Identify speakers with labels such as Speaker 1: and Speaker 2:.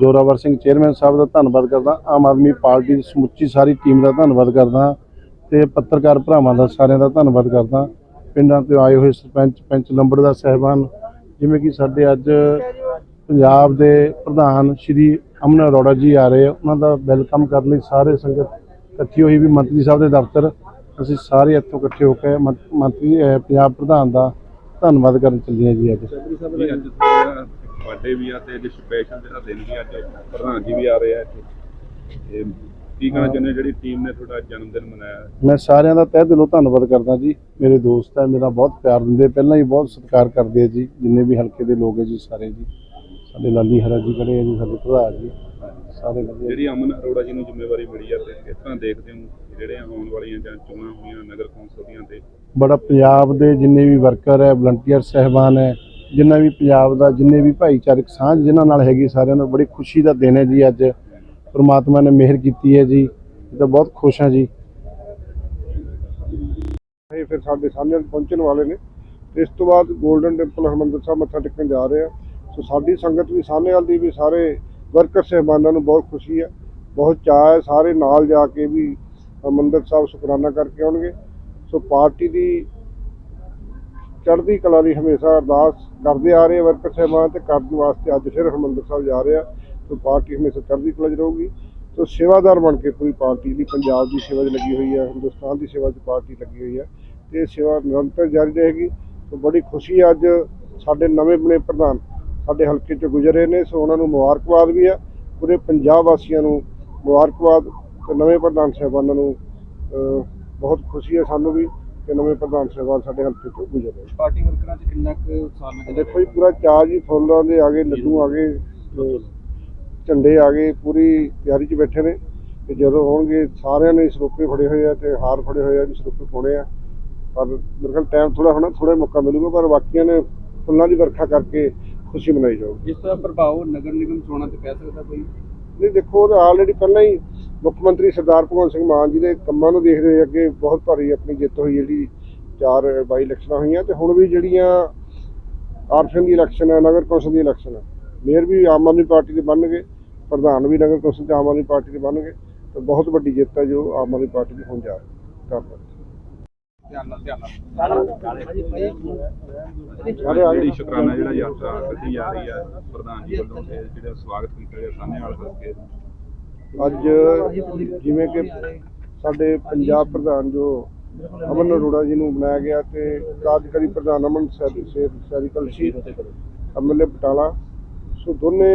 Speaker 1: Zorawar Singh chairman ਸਾਹਿਬ ਦਾ ਧੰਨਵਾਦ ਕਰਦਾ। ਆਮ ਆਦਮੀ ਪਾਰਟੀ ਦੀ ਸਮੁੱਚੀ ਸਾਰੀ ਟੀਮ ਦਾ ਧੰਨਵਾਦ ਕਰਦਾ ਤੇ ਪੱਤਰਕਾਰ ਭਰਾਵਾਂ ਦਾ ਸਾਰਿਆਂ ਦਾ ਧੰਨਵਾਦ ਕਰਦਾ। ਪਿੰਡਾਂ ਤੋਂ ਆਏ ਹੋਏ ਸਰਪੰਚ, ਪੰਚ ਲੰਬੜਦਾਰ ਸਾਹਿਬਾਨ, ਜਿਵੇਂ ਕਿ ਸਾਡੇ ਅੱਜ ਪੰਜਾਬ ਦੇ ਪ੍ਰਧਾਨ ਸ਼੍ਰੀ ਅਮਨ ਅਰੋੜਾ ਜੀ ਆ ਰਹੇ ਉਹਨਾਂ ਦਾ ਵੈਲਕਮ ਕਰਨ ਲਈ ਸਾਰੇ ਸੰਗਤ ਇਕੱਠੀ ਹੋਈ ਵੀ ਮੰਤਰੀ ਸਾਹਿਬ ਦੇ ਦਫ਼ਤਰ। ਅਸੀਂ ਸਾਰੇ ਇੱਥੋਂ ਇਕੱਠੇ ਹੋ ਕੇ ਮੰਤਰੀ ਪੰਜਾਬ ਪ੍ਰਧਾਨ ਦਾ ਧੰਨਵਾਦ ਕਰਨ ਚੱਲੇ ਜੀ ਅੱਜ।
Speaker 2: ਤੁਹਾਡੇ ਵੀ ਆ ਤੇ ਅੱਜ ਸਪੈਸ਼ਲ ਜਿਹੜਾ ਦਿਨ ਵੀ ਅੱਜ ਪ੍ਰਧਾਨ ਜੀ ਵੀ ਆ ਰਹੇ ਆ ਇੱਥੇ। ਤੇ ਕੀ ਕਹਿਣਾ ਚਾਹੁੰਦੇ ਜਿਹੜੀ ਟੀਮ ਨੇ ਤੁਹਾਡਾ ਜਨਮ ਦਿਨ ਮਨਾਇਆ।
Speaker 1: ਮੈਂ ਸਾਰਿਆਂ ਦਾ ਤਹਿ ਦਿਲੋਂ ਧੰਨਵਾਦ ਕਰਦਾ ਜੀ। ਮੇਰੇ ਦੋਸਤ ਹੈ ਮੇਰਾ ਬਹੁਤ ਪਿਆਰ ਦਿੰਦੇ ਪਹਿਲਾਂ ਹੀ ਬਹੁਤ ਸਤਿਕਾਰ ਕਰਦੇ ਆ ਜੀ ਜਿੰਨੇ ਵੀ ਹਲਕੇ ਦੇ ਲੋਕ ਹੈ ਜੀ ਸਾਰੇ ਜੀ। ਸਾਡੇ ਲਾਲੀ ਹਰਾ ਜੀ ਖੜੇ ਆ ਜੀ ਸਾਡੇ ਪ੍ਰਧਾਨ ਜੀ ਸਾਰੇ ਵਧੀਆ
Speaker 2: ਜਿਹੜੀ ਅਮਨ ਅਰੋੜਾ ਜੀ ਨੂੰ ਜ਼ਿੰਮੇਵਾਰੀ ਮਿਲੀ ਆ ਤੇ ਕਿਸ ਤਰ੍ਹਾਂ ਦੇਖਦੇ ਹੋ? ਜਿਹੜੇ ਆਉਣ ਵਾਲੀਆਂ ਜਾਂ ਚੋਣਾਂ ਹੋਈਆਂ ਨਗਰ ਕੌਂਸਲ ਦੀਆਂ ਤੇ
Speaker 1: ਬੜਾ ਪੰਜਾਬ ਦੇ ਜਿੰਨੇ ਵੀ ਵਰਕਰ ਹੈ ਵਲੰਟੀਅਰ ਸਹਿਬਾਨ ਹੈ ਜਿੰਨਾ ਵੀ ਪੰਜਾਬ ਦਾ, ਜਿੰਨੇ ਵੀ ਭਾਈਚਾਰਕ ਸਾਂਝ ਜਿਨ੍ਹਾਂ ਨਾਲ ਹੈਗੀ ਸਾਰਿਆਂ ਨੂੰ ਬੜੀ ਖੁਸ਼ੀ ਦਾ ਦਿਨ ਹੈ ਜੀ ਅੱਜ। ਪ੍ਰਮਾਤਮਾ ਨੇ ਮਿਹਰ ਕੀਤੀ ਹੈ ਜੀ। ਤਾਂ ਬਹੁਤ ਖੁਸ਼ ਹਾਂ ਜੀ।
Speaker 3: ਇਹ ਫਿਰ ਸਾਡੇ ਸਾਹਮਣੇ ਪਹੁੰਚਣ ਵਾਲੇ ਨੇ। ਤੇ ਇਸ ਤੋਂ ਬਾਅਦ 골ਡਨ ਟੈਂਪਲ ਹਰਮੰਦਰ ਸਾਹਿਬ ਮੱਥਾ ਟੇਕਣ ਜਾ ਰਹੇ ਆ। ਸੋ ਸਾਡੀ ਸੰਗਤ ਵੀ ਸਾਹਨੇਵਾਲ ਦੀ ਵੀ ਸਾਰੇ ਵਰਕਰ ਸਹਿਬਾਨਾਂ ਨੂੰ ਬਹੁਤ ਖੁਸ਼ੀ ਹੈ। ਬਹੁਤ ਚਾਅ ਹੈ ਸਾਰੇ ਨਾਲ ਜਾ ਕੇ ਵੀ ਹਰਮੰਦਰ ਸਾਹਿਬ ਸ਼ੁਕਰਾਨਾ ਕਰਕੇ ਆਉਣਗੇ। ਸੋ ਪਾਰਟੀ ਦੀ ਚੜ੍ਹਦੀ ਕਲਾ ਦੀ ਹਮੇਸ਼ਾ ਅਰਦਾਸ ਕਰਦੇ ਆ ਰਹੇ ਵਰਕਰ ਸਹਿਬਾਨ, ਤੇ ਕਰਨ ਵਾਸਤੇ ਅੱਜ ਫਿਰ ਹਰਮੰਦਰ ਸਾਹਿਬ ਜਾ ਰਹੇ ਆ। ਸੋ ਪਾਰਟੀ ਹਮੇਸ਼ਾ ਚੜ੍ਹਦੀ ਕਲਾ 'ਚ ਰਹੂਗੀ। ਸੋ ਸੇਵਾਦਾਰ ਬਣ ਕੇ ਪੂਰੀ ਪਾਰਟੀ ਦੀ ਪੰਜਾਬ ਦੀ ਸੇਵਾ 'ਚ ਲੱਗੀ ਹੋਈ ਹੈ ਹਿੰਦੁਸਤਾਨ ਦੀ ਸੇਵਾ 'ਚ ਪਾਰਟੀ ਲੱਗੀ ਹੋਈ ਹੈ ਤੇ ਇਹ ਸੇਵਾ ਨਿਰੰਤਰ ਜਾਰੀ ਰਹੇਗੀ। ਸੋ ਬੜੀ ਖੁਸ਼ੀ ਹੈ ਅੱਜ ਸਾਡੇ ਨਵੇਂ ਬਣੇ ਪ੍ਰਧਾਨ ਸਾਡੇ ਹਲਕੇ 'ਚ ਗੁਜ਼ਰੇ ਨੇ, ਸੋ ਉਹਨਾਂ ਨੂੰ ਮੁਬਾਰਕਬਾਦ ਵੀ ਆ। ਪੂਰੇ ਪੰਜਾਬ ਵਾਸੀਆਂ ਨੂੰ ਮੁਬਾਰਕਬਾਦ, ਤੇ ਨਵੇਂ ਪ੍ਰਧਾਨ ਸਾਹਿਬਾਨਾਂ ਨੂੰ ਬਹੁਤ ਖੁਸ਼ੀ ਹੈ ਸਾਨੂੰ ਵੀ। ਕਿ ਨਵੇਂ ਪ੍ਰਧਾਨ ਸਾਹਿਬਾਨ ਸਾਡੇ ਹਲਕੇ 'ਚੋਂ ਗੁਜ਼ਰੇ
Speaker 4: ਪਾਰਟੀ ਵਰਕਰਾਂ 'ਚ ਕਿੰਨਾ ਕੁ ਉਤਸ਼ਾਹ ਨਜ਼ਰ
Speaker 3: ਦੇਖੋ ਜੀ ਪੂਰਾ ਚਾਅ ਜੀ ਫੁੱਲਾਂ ਦੇ ਆ ਗਏ ਲੱਡੂ ਆ ਗਏ ਤੇ ਝੰਡੇ ਆ ਗਏ ਪੂਰੀ ਤਿਆਰੀ 'ਚ ਬੈਠੇ ਨੇ। ਤੇ ਜਦੋਂ ਹੋਣਗੇ ਸਾਰਿਆਂ ਨੇ ਸਰੂਪੇ ਫੜੇ ਹੋਏ ਆ ਤੇ ਹਾਰ ਫੜੇ ਹੋਏ ਆ ਵੀ ਸਰੂਪੇ ਪਾਉਣੇ ਆ। ਪਰ ਮੇਰੇ ਖਿਆਲ ਟਾਈਮ ਥੋੜਾ ਹੋਣਾ ਥੋੜਾ ਮੌਕਾ ਮਿਲੂਗਾ ਪਰ ਬਾਕੀਆਂ ਨੇ ਫੁੱਲਾਂ ਦੀ ਵਰਖਾ ਕਰਕੇ ਖੁਸ਼ੀ ਮਨਾਈ ਜਾਊਗੀ।
Speaker 4: ਜਿਸ ਤਰ੍ਹਾਂ ਪ੍ਰਭਾਵ ਨਗਰ ਨਿਗਮ ਚੋਣਾਂ ਤੇ ਪੈ ਸਕਦਾ ਕੋਈ?
Speaker 3: ਨਹੀਂ ਦੇਖੋ ਉਹ ਆਲਰੇਡੀ ਪਹਿਲਾਂ ਹੀ ਮੁੱਖ ਮੰਤਰੀ ਸਰਦਾਰ ਭਗਵੰਤ ਸਿੰਘ ਮਾਨ ਜੀ ਦੇ ਕੰਮਾਂ ਨੂੰ ਦੇਖਦੇ ਹੋਏ ਅੱਗੇ ਬਹੁਤ ਭਾਰੀ ਆਪਣੀ ਜਿੱਤ ਹੋਈ ਜਿਹੜੀ ਚਾਰ ਬਾਈ ਇਲੈਕਸ਼ਨਾਂ ਹੋਈਆਂ ਤੇ ਹੁਣ ਵੀ ਜਿਹੜੀਆਂ ਕਾਰਪੋਰੇਸ਼ਨ ਦੀ ਇਲੈਕਸ਼ਨ ਹੈ ਨਗਰ ਕੌਂਸਲ ਦੀ ਇਲੈਕਸ਼ਨ ਹੈ ਮੇਅਰ ਵੀ ਆਮ ਆਦਮੀ ਪਾਰਟੀ ਦੇ ਬਣਨਗੇ ਪ੍ਰਧਾਨ ਵੀ ਨਗਰ ਕੌਂਸਲ ਤੇ ਆਮ ਆਦਮੀ ਪਾਰਟੀ ਦੇ ਬਣਨਗੇ ਤੇ ਬਹੁਤ ਵੱਡੀ ਜਿੱਤ ਹੈ ਜੋ ਆਮ ਆਦਮੀ ਪਾਰਟੀ ਦੀ ਹੋਣ ਜਾ ਰਹੀ ਹੈ। ਧੰਨਵਾਦ।
Speaker 4: ਧਿਆਨ ਨਾਲ ਧਿਆਨ ਨਾਲ।
Speaker 3: ਸਾਰੇ ਆ
Speaker 2: ਜਿਹੜੀ
Speaker 3: ਗਏ
Speaker 2: ਸ਼ੁਕਰਾਨਾ ਜਿਹੜਾ ਯਾਤਰਾ ਕੱਢੀ ਜਾ ਰਹੀ ਆ ਪ੍ਰਧਾਨ ਜੀ ਵੱਲੋਂ ਜਿਹੜਾ ਸਵਾਗਤ ਕੀਤਾ ਗਿਆ ਹਲਕੇ ਦਾ
Speaker 3: ਅੱਜ ਜਿਵੇਂ ਕਿ ਸਾਡੇ ਪੰਜਾਬ ਪ੍ਰਧਾਨ ਜੋ ਅਮਨ ਅਰੋੜਾ ਜੀ ਨੂੰ ਬਣਾਇਆ ਗਿਆ ਤੇ ਕਾਰਜਕਾਰੀ ਪ੍ਰਧਾਨ ਅਮਨ ਸੈਰੀ ਸੈਰੀਕਲ ਸੀ ਐਮਐਲਏ ਬਟਾਲਾ। ਸੋ ਦੋਨੇ